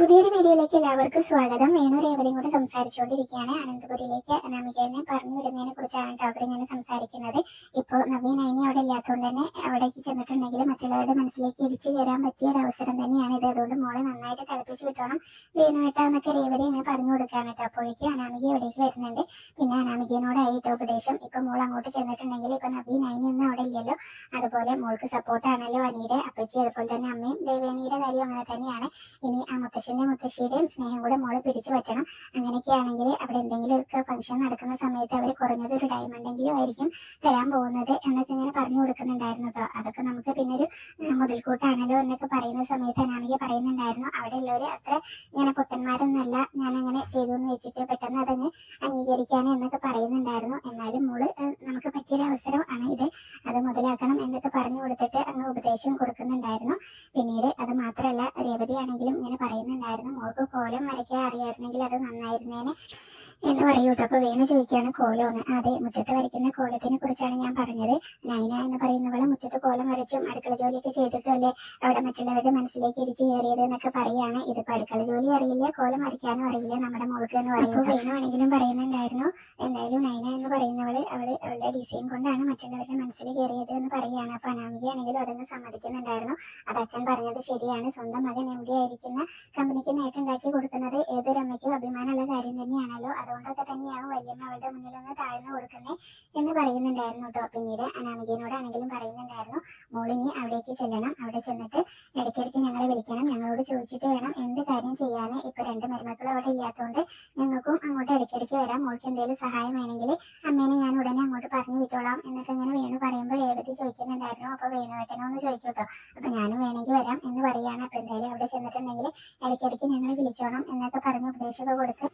പുതിയൊരു വീഡിയോയിലേക്ക് എല്ലാവർക്കും സ്വാഗതം. വേണു രേവതിയും കൂടെ സംസാരിച്ചുകൊണ്ടിരിക്കുകയാണ്. അനന്തപുരിയിലേക്ക് അനാമികനെ പറഞ്ഞു വിടുന്നതിനെ കുറിച്ചാണ് അവിടെ ഞാൻ സംസാരിക്കുന്നത്. ഇപ്പോൾ നവീൻ അയിനി അവിടെ ഇല്ലാത്തതുകൊണ്ട് തന്നെ അവിടേക്ക് ചെന്നിട്ടുണ്ടെങ്കിൽ മറ്റുള്ളവരുടെ മനസ്സിലേക്ക് ഇടിച്ചു കയറാൻ പറ്റിയ ഒരു അവസരം തന്നെയാണ് ഇത്. അതുകൊണ്ട് മോളെ നന്നായിട്ട് തിളപ്പിച്ച് വിട്ടോണം. വേണുവേട്ടാന്നൊക്കെ രേവതി ഇങ്ങനെ പറഞ്ഞു കൊടുക്കുകയാണ് കേട്ടോ. അപ്പോഴേക്കും അനാമിക ഇവിടേക്ക് വരുന്നുണ്ട്. പിന്നെ അനാമികയോടായി കേട്ടോ ഉപദേശം. ഇപ്പൊ മോൾ അങ്ങോട്ട് ചെന്നിട്ടുണ്ടെങ്കിൽ ഇപ്പൊ നവീൻ അയിനി ഒന്നും അവിടെ ഇല്ലല്ലോ. അതുപോലെ മോൾക്ക് സപ്പോർട്ടാണല്ലോ അനിയുടെ അപ്പച്ചി അതുപോലെ തന്നെ അമ്മയും. ദേവേനിയുടെ കാര്യം അങ്ങനെ തന്നെയാണ്. ഇനി ആ മുത്തശ്ശന്റെ മുത്തശ്ശിയുടെയും സ്നേഹം കൂടെ മോൾ പിടിച്ചു പറ്റണം. അങ്ങനെയൊക്കെയാണെങ്കിൽ അവിടെ എന്തെങ്കിലും ഒരു ഫംഗ്ഷൻ നടക്കുന്ന സമയത്ത് അവർ കുറഞ്ഞത് ഒരു ഡയമണ്ടെങ്കിലും ആയിരിക്കും തരാൻ പോകുന്നത് എന്നൊക്കെ ഇങ്ങനെ പറഞ്ഞു കൊടുക്കുന്നുണ്ടായിരുന്നു കേട്ടോ. അതൊക്കെ നമുക്ക് പിന്നെ ഒരു മുതൽക്കൂട്ടാണല്ലോ എന്നൊക്കെ പറയുന്ന സമയത്ത് അനാമിക പറയുന്നുണ്ടായിരുന്നു. അവിടെ ഉള്ളവര് അത്ര ഇങ്ങനെ പൊട്ടന്മാരൊന്നല്ല ഞാൻ അങ്ങനെ ചെയ്തു എന്ന് വെച്ചിട്ട് പെട്ടെന്ന് അതങ്ങ് അംഗീകരിക്കാനും എന്നൊക്കെ പറയുന്നുണ്ടായിരുന്നു. എന്നാലും മോൾ നമുക്ക് പറ്റിയൊരു അവസരം ആണ് ഇത്. അത് മുതലാക്കണം എന്നൊക്കെ പറഞ്ഞു കൊടുത്തിട്ട് അങ്ങ് ഉപദേശം കൊടുക്കുന്നുണ്ടായിരുന്നു. പിന്നീട് അത് മാത്രമല്ല രേവതി ആണെങ്കിലും ഇങ്ങനെ പറയുന്നുണ്ടായിരുന്നു മോൾക്ക് കോലം വരയ്ക്കാൻ അറിയായിരുന്നെങ്കിൽ അത് നന്നായിരുന്നേനെ. എന്ന് പറയൂട്ടോ. അപ്പൊ വേണു ചോദിക്കുകയാണ് കോലമെന്ന് അതെ മുറ്റത്ത് വരയ്ക്കുന്ന കോലത്തിനെ കുറിച്ചാണ് ഞാൻ പറഞ്ഞത്. നൈന എന്ന് പറയുന്നവൾ മുറ്റത്ത് കോലം വരച്ചും അടുക്കള ജോലിയൊക്കെ ചെയ്തിട്ടും അല്ലേ? അവിടെ മറ്റുള്ളവരുടെ മനസ്സിലേക്ക് ഇടിച്ചു കയറിയത് എന്നൊക്കെ പറയാണ്. ഇതിപ്പോ അടുക്കള ജോലി അറിയില്ല കോലം വരയ്ക്കാനും അറിയില്ല നമ്മുടെ മോൾക്ക് എന്ന് പറയുമ്പോൾ വേണു ആണെങ്കിലും പറയുന്നുണ്ടായിരുന്നു. എന്തായാലും നൈന എന്ന് പറയുന്നവൾ അവൾ അവളുടെ ഡിസൈൻ കൊണ്ടാണ് മറ്റുള്ളവരുടെ മനസ്സിൽ കയറിയത് എന്ന് പറയുകയാണ് അപ്പൊ അനാമികയാണെങ്കിലും അതൊന്നും സമ്മതിക്കുന്നുണ്ടായിരുന്നു. അത് അച്ഛൻ പറഞ്ഞത് ശരിയാണ്. സ്വന്തം മകൻ എം ഡി ആയിരിക്കുന്ന കമ്പനിക്ക് നേട്ടുണ്ടാക്കി കൊടുക്കുന്നത് ഏതൊരു അമ്മയ്ക്കും അഭിമാനമുള്ള കാര്യം തന്നെയാണല്ലോ. അതുകൊണ്ടൊക്കെ തന്നെയാവും വല്യമ്മ അവളുടെ മുന്നിൽ ഒന്ന് താഴ്ന്നു എന്ന് പറയുന്നുണ്ടായിരുന്നു കേട്ടോ. പിന്നീട് അനാമികനോടാണെങ്കിലും പറയുന്നുണ്ടായിരുന്നു മോളിനി അവിടേക്ക് ചെല്ലണം. അവിടെ ചെന്നിട്ട് ഇടയ്ക്കിടയ്ക്ക് ഞങ്ങളെ വിളിക്കണം. ഞങ്ങളോട് ചോദിച്ചിട്ട് വേണം എന്ത് കാര്യം ചെയ്യാൻ ഇപ്പൊ രണ്ട് മരുമക്കളും അവിടെ ഇല്ലാത്തതുകൊണ്ട് ഞങ്ങൾക്കും അങ്ങോട്ട് ഇടയ്ക്കിടയ്ക്ക് വരാം. മോൾക്ക് എന്തെങ്കിലും സഹായം വേണമെങ്കിൽ അമ്മേനെ ഞാൻ ഉടനെ അങ്ങോട്ട് പറഞ്ഞു വിട്ടോളാം എന്നൊക്കെ ഇങ്ങനെ വേണു പറയുമ്പോൾ രേവതി ചോദിക്കുന്നുണ്ടായിരുന്നു. അപ്പൊ വേണുവേട്ടനോ എന്ന് ചോദിച്ചു കേട്ടോ അപ്പൊ ഞാനും വേണമെങ്കിൽ വരാം എന്ന് പറയാണ്. അപ്പൊ എന്തായാലും അവിടെ ചെന്നിട്ടുണ്ടെങ്കിൽ ഇടയ്ക്കിടയ്ക്ക് ഞങ്ങളെ വിളിച്ചോണം എന്നൊക്കെ പറഞ്ഞ് ഉപദേശമൊക്കെ കൊടുത്ത്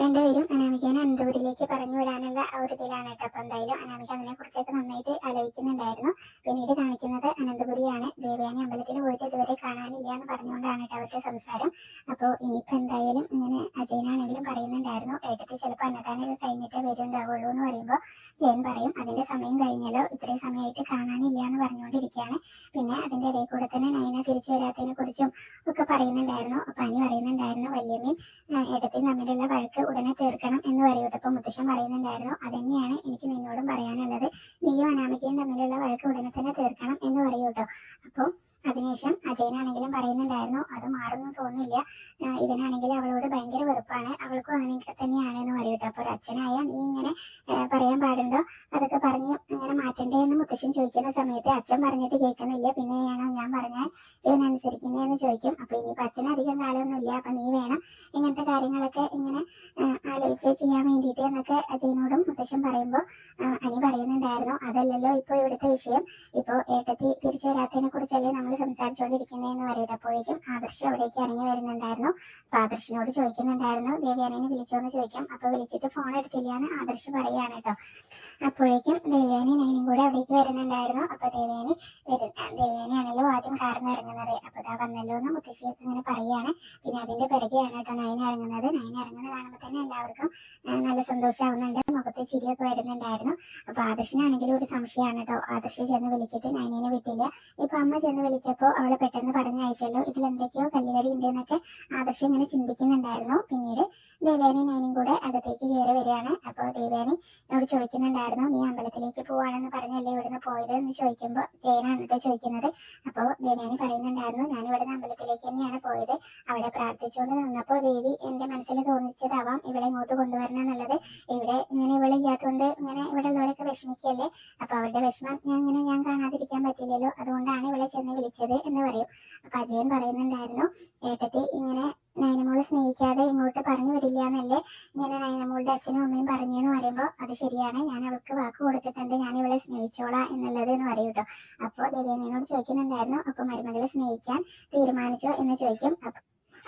രണ്ടുപേരും അനാമികനെ അനന്തപുരിയിലേക്ക് പറഞ്ഞു വരാനുള്ള ഒരു ഇതിലാണ് കേട്ടോ. അപ്പൊ എന്തായാലും അനാമിക അതിനെ കുറിച്ചൊക്കെ നന്നായിട്ട് ആലോചിക്കുന്നുണ്ടായിരുന്നു. പിന്നീട് കാണിക്കുന്നത് അനന്തപുരിയാണ്. ദേവയാനി അമ്പലത്തിൽ പോയിട്ട് ഇതുവരെ കാണാനില്ല എന്ന് പറഞ്ഞുകൊണ്ടാണ് കേട്ടോ അവരുടെ സംസാരം. അപ്പോൾ ഇനിയിപ്പോ എന്തായാലും ഇങ്ങനെ അജയനാണെങ്കിലും പറയുന്നുണ്ടായിരുന്നു. ഏട്ടത്തി ചിലപ്പോൾ അന്നദാനമൊക്കെ കഴിഞ്ഞിട്ടേ വരുന്നുണ്ടാവുള്ളൂ എന്ന് പറയുമ്പോൾ ജയൻ പറയും അതിന്റെ സമയം കഴിഞ്ഞല്ലോ. ഇത്രയും സമയമായിട്ട് കാണാനില്ല എന്ന് പറഞ്ഞുകൊണ്ടിരിക്കുകയാണ്. പിന്നെ അതിന്റെ ഇടയിൽ കൂടെ തന്നെ നയന തിരിച്ചു വരാത്തതിനെ കുറിച്ചും ഒക്കെ പറയുന്നുണ്ടായിരുന്നു. അപ്പൊ അനി പറയുന്നുണ്ടായിരുന്നു വല്യമ്മയും ഏട്ടത്തിയും തമ്മിലുള്ള വഴക്ക് ഉടനെ തീർക്കണം. എന്ന് പറയൂട്ടോ. അപ്പൊ മുത്തശ്ശൻ പറയുന്നുണ്ടായിരുന്നു അതന്നെയാണ് എനിക്ക് നിന്നോടും പറയാനുള്ളത്. നീയും അനാമികയും തമ്മിലുള്ള വഴക്ക് ഉടനെ തന്നെ തീർക്കണം എന്ന് പറയൂട്ടോ. അപ്പോൾ അതിനുശേഷം അജയനാണെങ്കിലും പറയുന്നുണ്ടായിരുന്നു അത് മാറുന്നു തോന്നില്ല ഇവനാണെങ്കിൽ അവളോട് ഭയങ്കര വെറുപ്പാണ്. അവൾക്കും അങ്ങനെയൊക്കെ തന്നെയാണ് എന്ന് പറയൂട്ടോ. അപ്പൊ അച്ഛനായ നീ ഇങ്ങനെ പറയാൻ പാടുണ്ടോ? അതൊക്കെ പറഞ്ഞ് ഇങ്ങനെ മാറ്റണ്ടേ എന്ന് മുത്തശ്ശൻ ചോദിക്കുന്ന സമയത്ത് അച്ഛൻ പറഞ്ഞിട്ട് കേൾക്കുന്നില്ല. പിന്നെയാണോ ഞാൻ പറഞ്ഞാൽ ഇവൻ അനുസരിക്കുന്നതെന്ന് ചോദിക്കും. അപ്പൊ ഇനിയിപ്പോ അച്ഛൻ അധികം കാലമൊന്നുമില്ല. അപ്പൊ നീ വേണം ഇങ്ങനത്തെ കാര്യങ്ങളൊക്കെ ഇങ്ങനെ ആലോചിച്ച് ചെയ്യാൻ വേണ്ടിയിട്ട് എന്നൊക്കെ അജയനോടും മുത്തശ്ശൻ പറയുമ്പോൾ അനി പറയുന്നുണ്ടായിരുന്നു. അതല്ലല്ലോ ഇപ്പോൾ ഇവിടുത്തെ വിഷയം. ഇപ്പോൾ ഏട്ടത്തി തിരിച്ചു വരാത്തതിനെ കുറിച്ചല്ലേ നമ്മൾ സംസാരിച്ചുകൊണ്ടിരിക്കുന്നതെന്ന് പറയട്ടെ അപ്പോഴേക്കും ആദർശ് അവിടേക്ക് ഇറങ്ങി വരുന്നുണ്ടായിരുന്നു. അപ്പൊ ആദർശിനോട് ചോദിക്കുന്നുണ്ടായിരുന്നു ദേവ്യാനിനെ വിളിച്ചോന്ന് ചോദിക്കാം. അപ്പൊ വിളിച്ചിട്ട് ഫോൺ എടുത്തില്ല എന്ന് ആദർശ് പറയാണ് കേട്ടോ. അപ്പോഴേക്കും ദേവ്യാനി നൈനും കൂടെ അവിടേക്ക് വരുന്നുണ്ടായിരുന്നു. അപ്പൊ ദേവ്യാനി വരും ദേവ്യാനി ആണല്ലോ ആദ്യം കാർന്ന് ഇറങ്ങുന്നത്. അപ്പൊ ഇതാ വന്നല്ലോ എന്ന് മുത്തശ്ശിയൊക്കെ ഇങ്ങനെ പറയാണ് പിന്നെ അതിന്റെ പിറകെയാണ് കേട്ടോ നൈൻ ഇറങ്ങുന്നത്. നൈൻ ഇറങ്ങുന്നത് കാണുമ്പോൾ തന്നെ എല്ലാവർക്കും നല്ല സന്തോഷമാവുന്നുണ്ട് മുഖത്ത് ചിരിയൊക്കെ വരുന്നുണ്ടായിരുന്നു. അപ്പൊ ആദർശനാണെങ്കിലും ഒരു സംശയമാണ് കേട്ടോ ആദർശ് ചെന്ന് വിളിച്ചിട്ട് നൈനീനെ വിട്ടില്ല. ഇപ്പൊ അമ്മ ചെന്ന് വിളിച്ചപ്പോ അവളെ പെട്ടെന്ന് പറഞ്ഞു അയച്ചല്ലോ ഇതിൽ എന്തൊക്കെയോ കല്ലുകടി ഉണ്ട് എന്നൊക്കെ ആദർശ് ഇങ്ങനെ ചിന്തിക്കുന്നുണ്ടായിരുന്നു. പിന്നീട് ദേവേനി നൈനീം കൂടെ അകത്തേക്ക് കയറി വരികയാണ്. അപ്പോൾ ദേവേനി എന്നോട് ചോദിക്കുന്നുണ്ടായിരുന്നു നീ അമ്പലത്തിലേക്ക് പോവാണെന്ന് പറഞ്ഞല്ലേ ഇവിടുന്ന് പോയത്? എന്ന് ചോദിക്കുമ്പോൾ ജയനാണ് കേട്ടോ ചോദിക്കുന്നത്. അപ്പോൾ ദേവേനി പറയുന്നുണ്ടായിരുന്നു ഞാൻ ഇവിടുന്ന് അമ്പലത്തിലേക്ക് തന്നെയാണ് പോയത്. അവിടെ പ്രാർത്ഥിച്ചുകൊണ്ട് നിന്നപ്പോൾ ദേവി എന്റെ മനസ്സിൽ തോന്നിച്ചതാവാം. ഇവിടെ ഇങ്ങോട്ട് കൊണ്ടുവരണം എന്നുള്ളത് ഇവിടെ ഇങ്ങനെ ഇവിടെ ഇല്ലാത്തതുകൊണ്ട് ഇങ്ങനെ ഇവിടെ ഉള്ളവരൊക്കെ വിഷമിക്കല്ലേ? അപ്പൊ അവരുടെ വിഷമം ഞാൻ ഇങ്ങനെ ഞാൻ കാണാതിരിക്കാൻ പറ്റില്ലല്ലോ. അതുകൊണ്ടാണ് ഇവിടെ ചെന്ന് വിളിച്ചത് എന്ന് പറയും. അപ്പൊ അജയൻ പറയുന്നുണ്ടായിരുന്നു ഏട്ടത്തി ഇങ്ങനെ നയനമോളെ സ്നേഹിക്കാതെ ഇങ്ങോട്ട് പറഞ്ഞു വിടില്ല എന്നല്ലേ ഇങ്ങനെ നയനമോളുടെ അച്ഛനും അമ്മയും പറഞ്ഞെന്ന് പറയുമ്പോൾ അത് ശരിയാണ്. ഞാൻ അവൾക്ക് വാക്ക് കൊടുത്തിട്ടുണ്ട്. ഞാൻ ഇവളെ സ്നേഹിച്ചോളാം എന്നുള്ളത് എന്ന് പറയും കേട്ടോ അപ്പോൾ ദേവേനോട് ചോദിക്കുന്നുണ്ടായിരുന്നു അപ്പൊ മരുമകളെ സ്നേഹിക്കാൻ തീരുമാനിച്ചോ? എന്ന് ചോദിക്കും.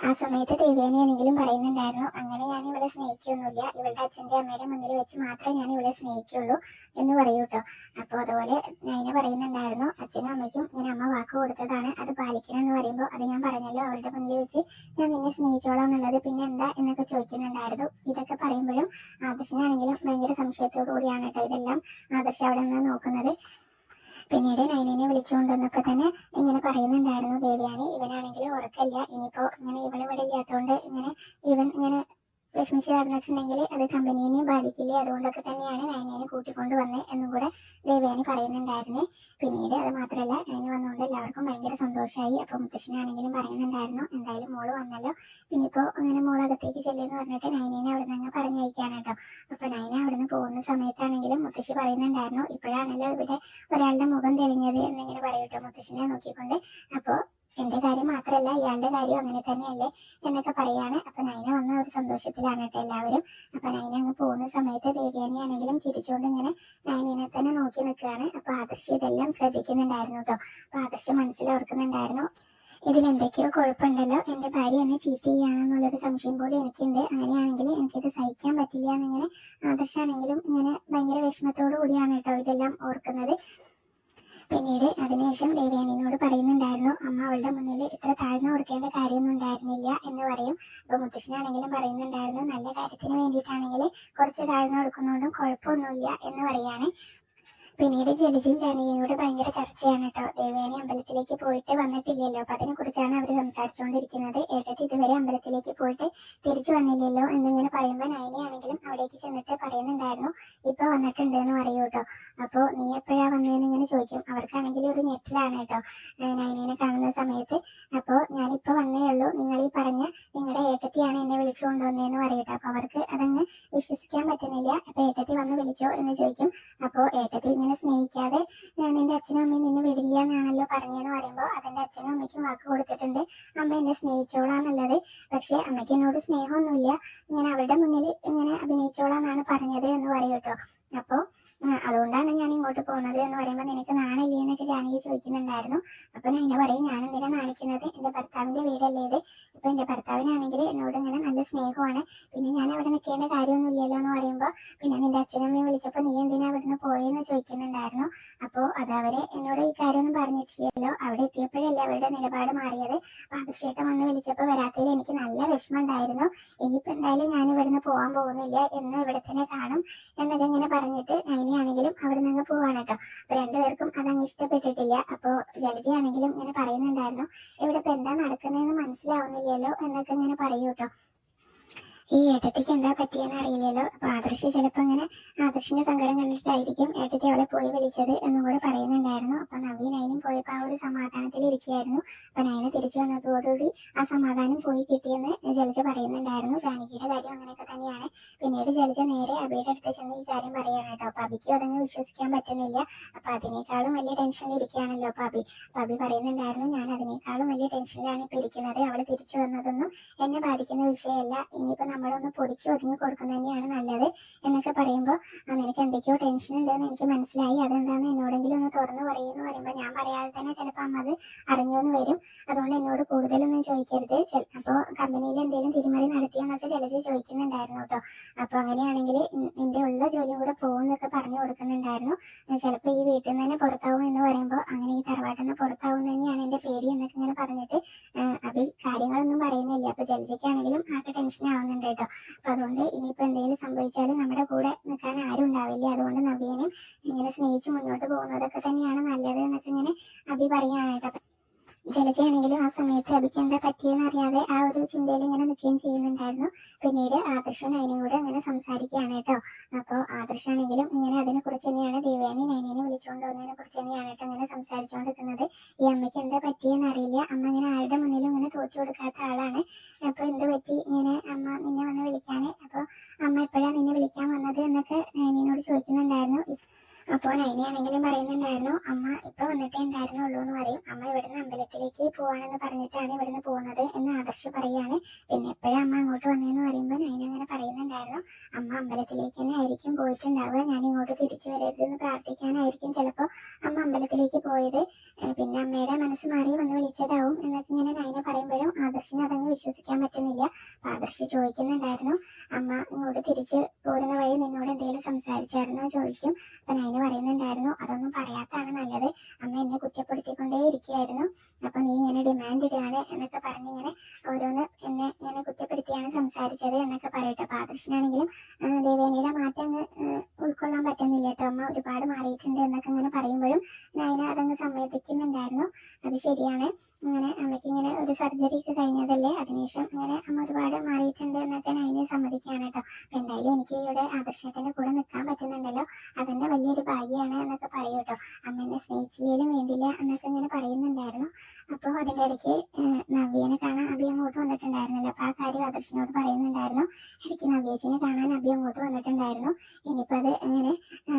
ആ സമയത്ത് ദേവേനയാണെങ്കിലും പറയുന്നുണ്ടായിരുന്നു അങ്ങനെ ഞാൻ ഇവളെ സ്നേഹിക്കൊന്നുമില്ല. ഇവളുടെ അച്ഛന്റെ അമ്മയുടെ മുന്നിൽ വെച്ച് മാത്രമേ ഞാൻ ഇവളെ സ്നേഹിക്കുള്ളൂ എന്ന് പറയൂ കേട്ടോ അപ്പോൾ അതുപോലെ നൈന പറയുന്നുണ്ടായിരുന്നു അച്ഛനും അമ്മയ്ക്കും ഞാൻ അമ്മ വാക്ക് കൊടുത്തതാണ് അത് പാലിക്കണം എന്ന് പറയുമ്പോൾ അത് ഞാൻ പറഞ്ഞല്ലോ അവരുടെ മുന്നിൽ വെച്ച് ഞാൻ നിന്നെ സ്നേഹിച്ചോളാം എന്നുള്ളത് പിന്നെ എന്താ എന്നൊക്കെ ചോദിക്കുന്നുണ്ടായിരുന്നു. ഇതൊക്കെ പറയുമ്പോഴും ആദർശനാണെങ്കിലും ഭയങ്കര സംശയത്തോടു കൂടിയാണ് കേട്ടോ ഇതെല്ലാം. ആദർശ് അവിടെ നിന്ന് നോക്കുന്നത്. പിന്നീട് നൈനിനെ വിളിച്ചുകൊണ്ടെന്നൊക്കെ തന്നെ ഇങ്ങനെ പറയുന്നുണ്ടായിരുന്നു ദേവ്യാനി. ഇവനാണെങ്കിൽ ഉറക്കല്ല ഇനിയിപ്പോ ഇങ്ങനെ ഇവളിവിടെ ഇല്ലാത്തതുകൊണ്ട് ഇങ്ങനെ ഇവൻ ഇങ്ങനെ വിഷമിച്ച് നടന്നിട്ടുണ്ടെങ്കിൽ അത് കമ്പനീനെയും ബാധിക്കില്ലേ? അതുകൊണ്ടൊക്കെ തന്നെയാണ് നയനേനെ കൂട്ടിക്കൊണ്ട് വന്നത് എന്നും കൂടെ ദേവയാനി പറയുന്നുണ്ടായിരുന്നേ. പിന്നീട് അത് മാത്രമല്ല നൈന വന്നുകൊണ്ട് എല്ലാവർക്കും ഭയങ്കര സന്തോഷമായി അപ്പൊ മുത്തശ്ശനാണെങ്കിലും പറയുന്നുണ്ടായിരുന്നു എന്തായാലും മോൾ വന്നല്ലോ. ഇനിയിപ്പോ അങ്ങനെ മോളകത്തേക്ക് ചെല്ലെന്ന് പറഞ്ഞിട്ട് നയനേനെ അവിടെ നിന്ന് പറഞ്ഞയക്കാണ് കേട്ടോ അപ്പൊ നയന അവിടെ നിന്ന് പോകുന്ന സമയത്താണെങ്കിലും മുത്തശ്ശി പറയുന്നുണ്ടായിരുന്നു ഇപ്പോഴാണല്ലോ ഇവിടെ ഒരാളുടെ മുഖം തെളിഞ്ഞത് എന്നിങ്ങനെ പറയൂട്ടോ മുത്തശ്ശിനെ നോക്കിക്കൊണ്ട്. അപ്പോ എന്റെ കാര്യം മാത്രമല്ല ഇയാളുടെ കാര്യം അങ്ങനെ തന്നെയല്ലേ എന്നൊക്കെ പറയാണ്. അപ്പൊ നൈന വന്ന ഒരു സന്തോഷത്തിലാണ് കേട്ടോ എല്ലാവരും. അപ്പൊ നൈന അങ്ങ് പോകുന്ന സമയത്ത് ദേവ്യാനി ആണെങ്കിലും ചിരിച്ചുകൊണ്ട് ഇങ്ങനെ നൈനിനെ തന്നെ നോക്കി നിൽക്കുകയാണ്. അപ്പൊ ആദർശ് ഇതെല്ലാം ശ്രദ്ധിക്കുന്നുണ്ടായിരുന്നു കേട്ടോ. അപ്പൊ ആദർശ് മനസ്സിലോർക്കുന്നുണ്ടായിരുന്നു ഇതിൽ എന്തൊക്കെയോ കുഴപ്പമുണ്ടല്ലോ. എന്റെ ഭാര്യ എന്നെ ചീറ്റ് ചെയ്യാണെന്നുള്ളൊരു സംശയം പോലും എനിക്കുണ്ട്. അങ്ങനെയാണെങ്കിൽ എനിക്കിത് സഹിക്കാൻ പറ്റില്ല എന്നിങ്ങനെ ആദർശാണെങ്കിലും ഇങ്ങനെ ഭയങ്കര വിഷമത്തോടു കൂടിയാണ് കേട്ടോ ഇതെല്ലാം ഓർക്കുന്നത്. പിന്നീട് അതിനുശേഷം ദേവയാനിനോട് പറയുന്നുണ്ടായിരുന്നു അമ്മ അവളുടെ മുന്നിൽ ഇത്ര താഴ്ന്നു കൊടുക്കേണ്ട കാര്യമൊന്നും ഉണ്ടായിരുന്നില്ല എന്ന് പറയും. അപ്പൊ മുത്തശ്ശനാണെങ്കിലും പറയുന്നുണ്ടായിരുന്നു നല്ല കാര്യത്തിന് വേണ്ടിയിട്ടാണെങ്കിൽ കുറച്ച് താഴ്ന്നു കൊടുക്കുന്നതുകൊണ്ടും കുഴപ്പമൊന്നുമില്ല എന്ന് പറയാണ്. പിന്നീട് ജലജയും ജാനകിയും കൂടെ ഭയങ്കര ചർച്ചയാണ് കേട്ടോ ദേവയാനി അമ്പലത്തിലേക്ക് പോയിട്ട് വന്നിട്ടില്ലല്ലോ. അപ്പൊ അതിനെ കുറിച്ചാണ് അവർ സംസാരിച്ചുകൊണ്ടിരിക്കുന്നത്. ഏട്ടത്തി ഇതുവരെ അമ്പലത്തിലേക്ക് പോയിട്ട് തിരിച്ചു വന്നില്ലല്ലോ എന്നിങ്ങനെ പറയുമ്പോൾ നയനയാണെങ്കിലും അവിടേക്ക് ചെന്നിട്ട് പറയുന്നുണ്ടായിരുന്നു. ഇപ്പൊ വന്നിട്ടുണ്ട് എന്ന് പറയൂ കേട്ടോ അപ്പോ നീ എപ്പോഴാ വന്നതെന്ന് ഇങ്ങനെ ചോദിക്കും. അവർക്കാണെങ്കിൽ ഒരു ഞെട്ടിലാണ് കേട്ടോ നയനേനെ കാണുന്ന സമയത്ത്. അപ്പോ ഞാനിപ്പോ വന്നേ ഉള്ളൂ. നിങ്ങൾ ഈ പറഞ്ഞ നിങ്ങളുടെ ഏട്ടത്തിയാണ് എന്നെ വിളിച്ചു കൊണ്ടുവന്നതെന്ന് പറയട്ടെ അപ്പൊ അവർക്ക് അതങ്ങ് വിശ്വസിക്കാൻ പറ്റുന്നില്ല. അപ്പൊ ഏട്ടത്തി വന്ന് വിളിച്ചോ എന്ന് ചോദിക്കും. അപ്പോ ഏട്ടത്തി ഇങ്ങനെ സ്നേഹിക്കാതെ "ഞാൻ നിന്റെ അച്ഛനും അമ്മയും നിന്നെ വിടില്ല എന്നാണല്ലോ പറഞ്ഞതെന്ന് പറയുമ്പോൾ അതെന്റെ അച്ഛനും അമ്മയ്ക്കും വാക്ക് കൊടുത്തിട്ടുണ്ട്. അമ്മ എന്നെ സ്നേഹിച്ചോളാന്നുള്ളത്. പക്ഷെ അമ്മയ്ക്ക് എന്നോട് സ്നേഹമൊന്നുമില്ല. ഇങ്ങനെ അവരുടെ മുന്നിൽ ഇങ്ങനെ അഭിനയിച്ചോളാന്നാണ് പറഞ്ഞത് എന്ന് പറയും കേട്ടോ. അപ്പോ അതുകൊണ്ടാണ് ഞാൻ ഇങ്ങോട്ട് പോകുന്നത് എന്ന് പറയുമ്പോൾ നിനക്ക് നാണില്ലേ എന്നൊക്കെ ജാനകി ചോദിക്കുന്നുണ്ടായിരുന്നു. അപ്പൊ ഞാൻ ഇങ്ങനെ പറയും ഞാൻ എന്തിനാ നാണിക്കുന്നത് എന്റെ ഭർത്താവിന്റെ വീടല്ലേ ഇത്? ഇപ്പൊ എന്റെ ഭർത്താവിനാണെങ്കിൽ എന്നോട് ഇങ്ങനെ നല്ല സ്നേഹമാണ്. പിന്നെ ഞാൻ അവിടെ നിൽക്കേണ്ട കാര്യമൊന്നുമില്ലല്ലോ എന്ന് പറയുമ്പോൾ പിന്നെ നിന്റെ അമ്മയും വിളിച്ചപ്പോൾ നീ എന്തിനാ അവിടുന്ന് പോയെന്ന് ചോദിക്കുന്നുണ്ടായിരുന്നു. അപ്പോൾ അത് എന്നോട് ഈ കാര്യമൊന്നും പറഞ്ഞിട്ടില്ലല്ലോ. അവിടെ എത്തിയപ്പോഴല്ലേ അവരുടെ നിലപാട് മാറിയത്. അഭിഷേകം വന്ന് വിളിച്ചപ്പോൾ വരാത്തതിൽ എനിക്ക് നല്ല വിഷമം ഉണ്ടായിരുന്നു ഇനിയിപ്പോ എന്തായാലും ഞാൻ ഇവിടുന്ന് പോകാൻ പോകുന്നില്ല എന്ന് ഇവിടെ തന്നെ കാണും എന്നൊക്കെ ഇങ്ങനെ പറഞ്ഞിട്ട് നൈനിയാണെങ്കിലും അവിടെ നിന്ന് പോവാണ് കേട്ടോ. അപ്പൊ രണ്ടുപേർക്കും അതങ്ങ് ഇഷ്ടപ്പെട്ടിട്ടില്ല. അപ്പോ ജലജയാണെങ്കിലും ഇങ്ങനെ പറയുന്നുണ്ടായിരുന്നു. ഇവിടെ ഇപ്പൊ എന്താ നടക്കുന്നതെന്ന് മനസ്സിലാവുന്നില്ലല്ലോ എന്നൊക്കെ ഇങ്ങനെ പറയൂ കേട്ടോ. ഈ ഏട്ടത്തിക്ക് എന്താ പറ്റിയെന്ന് അറിയില്ലല്ലോ. അപ്പൊ ആദർശ് ചിലപ്പോ ഇങ്ങനെ ആദർശിന്റെ സങ്കടം കണ്ടിട്ടായിരിക്കും ഏട്ടത്തി അവളെ പോയി വിളിച്ചത് എന്നും കൂടെ പറയുന്നുണ്ടായിരുന്നു. അപ്പൊ നവീൻ അതിനും പോയപ്പോ ആ ഒരു സമാധാനത്തിൽ ഇരിക്കുകയായിരുന്നു. അപ്പൊ നയന തിരിച്ചു വന്നതോടുകൂടി ആ സമാധാനം പോയി കിട്ടിയെന്ന് ജലജ പറയുന്നുണ്ടായിരുന്നു. ജാനകിയുടെ കാര്യം അങ്ങനെയൊക്കെ തന്നെയാണ്. പിന്നീട് ജലജ നേരെ അബിയുടെ അടുത്ത് ചെന്ന് ഈ കാര്യം പറയുകയാണ് കേട്ടോ. അപ്പൊ അബിക്കും അതങ്ങ് വിശ്വസിക്കാൻ പറ്റുന്നില്ല. അപ്പൊ അതിനേക്കാളും വലിയ ടെൻഷനിൽ ഇരിക്കുകയാണല്ലോ അപ്പൊ അബി. അപ്പൊ അബി പറയുന്നുണ്ടായിരുന്നു ഞാൻ അതിനേക്കാളും വലിയ ടെൻഷനിലാണ് ഇപ്പൊ ഇരിക്കുന്നത്. അവൾ തിരിച്ചു വന്നതൊന്നും എന്നെ ബാധിക്കുന്ന വിഷയമല്ല. ഇനിയിപ്പോ നമ്മളൊന്ന് പൊടിക്ക് ഒതുങ്ങി കൊടുക്കുന്നത് തന്നെയാണ് നല്ലത് എന്നൊക്കെ പറയുമ്പോൾ നിനക്ക് എന്തൊക്കെയോ ടെൻഷൻ ഉണ്ടെന്ന് എനിക്ക് മനസ്സിലായി. അതെന്താന്ന് എന്നോടെങ്കിലും ഒന്ന് തുറന്നു പറയുമെന്ന് പറയുമ്പോൾ ഞാൻ പറയാതെ തന്നെ ചിലപ്പോൾ അമ്മ അത് അറിഞ്ഞുവെന്ന് വരും. അതുകൊണ്ട് എന്നോട് കൂടുതലൊന്നും ചോദിക്കരുത്. അപ്പോൾ അപ്പോ കമ്പനിയിൽ എന്തെങ്കിലും തിരിമറി നടത്തിയെന്നൊക്കെ ചിലത് ചോദിക്കുന്നുണ്ടായിരുന്നു കേട്ടോ. അപ്പോൾ അങ്ങനെയാണെങ്കിൽ നിന്റെ ഉള്ള ജോലിയും കൂടെ പോകുന്നൊക്കെ പറഞ്ഞു കൊടുക്കുന്നുണ്ടായിരുന്നു. ചിലപ്പോൾ ഈ വീട്ടിൽ നിന്ന് തന്നെ പുറത്താവും എന്ന് പറയുമ്പോൾ അങ്ങനെ ഈ തറവാട്ടിൽ നിന്ന് പുറത്താവും തന്നെയാണ് എന്റെ പേടി എന്നൊക്കെ ഇങ്ങനെ പറഞ്ഞിട്ട് അഭി കാര്യങ്ങളൊന്നും പറയുന്നില്ല. അപ്പോൾ ജലജയ്ക്കാണെങ്കിലും ആകെ ടെൻഷൻ ആവുന്നുണ്ട്. കേട്ടോ. അപ്പൊ അതുകൊണ്ട് ഇനിയിപ്പോ എന്തെങ്കിലും സംഭവിച്ചാലും നമ്മുടെ കൂടെ നിൽക്കാൻ ആരും ഉണ്ടാവില്ല. അതുകൊണ്ട് നവ്യനെയും ഇങ്ങനെ സ്നേഹിച്ച് മുന്നോട്ട് പോകുന്നതൊക്കെ തന്നെയാണ് നല്ലത് എന്നൊക്കെ ഇങ്ങനെ അഭി പറയാണ് കേട്ടോ. ജലജയാണെങ്കിലും ആ സമയത്ത് അഭിക്ക് എന്താ പറ്റിയെന്ന് അറിയാതെ ആ ഒരു ചിന്തയിൽ ഇങ്ങനെ നിൽക്കുകയും ചെയ്യുന്നുണ്ടായിരുന്നു. പിന്നീട് ആദർശം നൈനയും കൂടെ അങ്ങനെ സംസാരിക്കുകയാണ് കേട്ടോ. അപ്പോൾ ആദർശാണെങ്കിലും ഇങ്ങനെ അതിനെ കുറിച്ച് തന്നെയാണ് ദേവയാനി നൈനേനെ വിളിച്ചുകൊണ്ട് വന്നതിനെ കുറിച്ച് തന്നെയാണ് കേട്ടോ ഇങ്ങനെ സംസാരിച്ചുകൊണ്ടിരിക്കുന്നത്. ഈ അമ്മയ്ക്ക് എന്താ പറ്റിയെന്ന് അറിയില്ല. അമ്മ ഇങ്ങനെ ആരുടെ മുന്നിലും ഇങ്ങനെ തോറ്റു കൊടുക്കാത്ത ആളാണ്. അപ്പോൾ എന്ത് പറ്റി? ഇങ്ങനെ അമ്മ നിന്നെ വന്ന് വിളിക്കാന്? അപ്പോൾ അമ്മ എപ്പോഴാണ് നിന്നെ വിളിക്കാൻ വന്നത് എന്നൊക്കെ നൈനയോട് ചോദിക്കുന്നുണ്ടായിരുന്നു. അപ്പോൾ നൈനയാണെങ്കിലും പറയുന്നുണ്ടായിരുന്നു അമ്മ ഇപ്പൊ വന്നിട്ടേ ഉണ്ടായിരുന്നുള്ളൂ എന്ന് പറയും. അമ്മ ഇവിടുന്ന് അമ്പലത്തിലേക്ക് പോവാണെന്ന് പറഞ്ഞിട്ടാണ് ഇവിടുന്ന് പോകുന്നത് എന്ന് ആദർശ് പറയാണ് പിന്നെ എപ്പോഴും അമ്മ അങ്ങോട്ട് വന്നതെന്ന് പറയുമ്പോൾ നൈന അങ്ങനെ പറയുന്നുണ്ടായിരുന്നു അമ്മ അമ്പലത്തിലേക്ക് തന്നെ ആയിരിക്കും പോയിട്ടുണ്ടാവുക. ഞാൻ ഇങ്ങോട്ട് തിരിച്ചു വരരുതെന്ന് പ്രാർത്ഥിക്കാനായിരിക്കും ചിലപ്പോൾ അമ്മ അമ്പലത്തിലേക്ക് പോയത്. പിന്നെ അമ്മയുടെ മനസ്സ് മാറി വന്ന് വിളിച്ചതാവും എന്നൊക്കെ ഇങ്ങനെ നൈന പറയുമ്പോഴും ആദർശിന് അതങ്ങ് വിശ്വസിക്കാൻ പറ്റുന്നില്ല. അപ്പൊ ആദർശ് ചോദിക്കുന്നുണ്ടായിരുന്നു അമ്മ ഇങ്ങോട്ട് തിരിച്ച് പോരുന്ന വഴി നിന്നോട് എന്തെങ്കിലും സംസാരിച്ചായിരുന്നോ? ചോദിക്കും. അപ്പൊ നൈന പറയുന്നുണ്ടായിരുന്നു. അതൊന്നും പറയാത്താണ് നല്ലത്. അമ്മ എന്നെ കുറ്റപ്പെടുത്തിക്കൊണ്ടേ ഇരിക്കുകയായിരുന്നു അപ്പൊ നീ ഇങ്ങനെ ഡിമാൻഡ് ഇടുകയാണ് എന്നൊക്കെ പറഞ്ഞിങ്ങനെ ഓരോന്ന് എന്നെ ഇങ്ങനെ കുറ്റപ്പെടുത്തിയാണ് സംസാരിച്ചത് എന്നൊക്കെ പറയട്ടെ. അപ്പൊ ആദർശനാണെങ്കിലും ദേവേനയുടെ മാറ്റം അങ്ങ് ഉൾക്കൊള്ളാൻ പറ്റുന്നില്ല കേട്ടോ. അമ്മ ഒരുപാട് മാറിയിട്ടുണ്ട് എന്നൊക്കെ ഇങ്ങനെ പറയുമ്പോഴും നയന അതങ്ങ് സമ്മതിക്കുന്നുണ്ടായിരുന്നു. അത് ശരിയാണ്. അങ്ങനെ അമ്മയ്ക്ക് ഇങ്ങനെ ഒരു സർജറി ഒക്കെ കഴിഞ്ഞതല്ലേ? അതിനുശേഷം അങ്ങനെ അമ്മ ഒരുപാട് മാറിയിട്ടുണ്ട് എന്നൊക്കെ നയനെ സമ്മതിക്കുകയാണ് കേട്ടോ. എന്തായാലും എനിക്ക് ഇവിടെ ആദർശേട്ടന്റെ കൂടെ നിൽക്കാൻ പറ്റുന്നുണ്ടല്ലോ. അതെന്നെ വലിയൊരു ഭാഗ്യമാണ് എന്നൊക്കെ പറയും കേട്ടോ അമ്മേനെ സ്നേഹിച്ചില്ലേലും വേണ്ടില്ല എന്നൊക്കെ ഇങ്ങനെ പറയുന്നുണ്ടായിരുന്നു. അപ്പോൾ അതിന്റെ ഇടയ്ക്ക് നവ്യനെ കാണാൻ അബി അങ്ങോട്ട് വന്നിട്ടുണ്ടായിരുന്നല്ലോ. അപ്പോൾ ആ കാര്യം ആദർശനോട് പറയുന്നുണ്ടായിരുന്നു. ഇടയ്ക്ക് നവ്യേച്ചിനെ കാണാൻ അബി അങ്ങോട്ട് വന്നിട്ടുണ്ടായിരുന്നു. ഇനിയിപ്പോൾ അത് ഇങ്ങനെ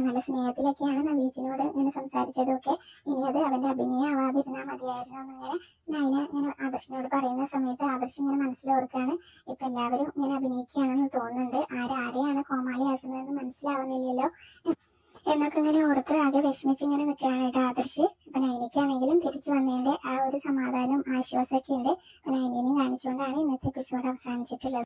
നല്ല സ്നേഹത്തിലൊക്കെയാണ് നവ്യേച്ചിനോട് ഇങ്ങനെ സംസാരിച്ചതൊക്കെ. ഇനി അത് അവന്റെ അഭിനയം ആവാതിരുന്നാൽ മതിയായിരുന്നു എന്നിങ്ങനെ നൈന ഇങ്ങനെ ആദർശനോട് പറയുന്ന സമയത്ത് ആദർശ് ഇങ്ങനെ മനസ്സിലോർക്കാണ്. ഇപ്പം എല്ലാവരും ഇങ്ങനെ അഭിനയിക്കുകയാണെന്ന് തോന്നുന്നുണ്ട്. ആരാരെയാണ് കോമാളിയാക്കുന്നതെന്ന് മനസ്സിലാവുന്നില്ലല്ലോ. എന്നൊക്കെ ഇങ്ങനെ ഓർത്ത് ആകെ വിഷമിച്ച് ഇങ്ങനെ നിൽക്കുകയാണ് കേട്ടോ ആദർശ്. അപ്പൊ നൈനിക്കാണെങ്കിലും തിരിച്ചു വന്നതിന്റെ ആ ഒരു സമാധാനം ആശ്വാസമൊക്കെ ഉണ്ട്. അപ്പൊ നൈനിനെ കാണിച്ചുകൊണ്ടാണ് ഇന്നത്തെ എപ്പിസോഡ് അവസാനിച്ചിട്ടുള്ളത്.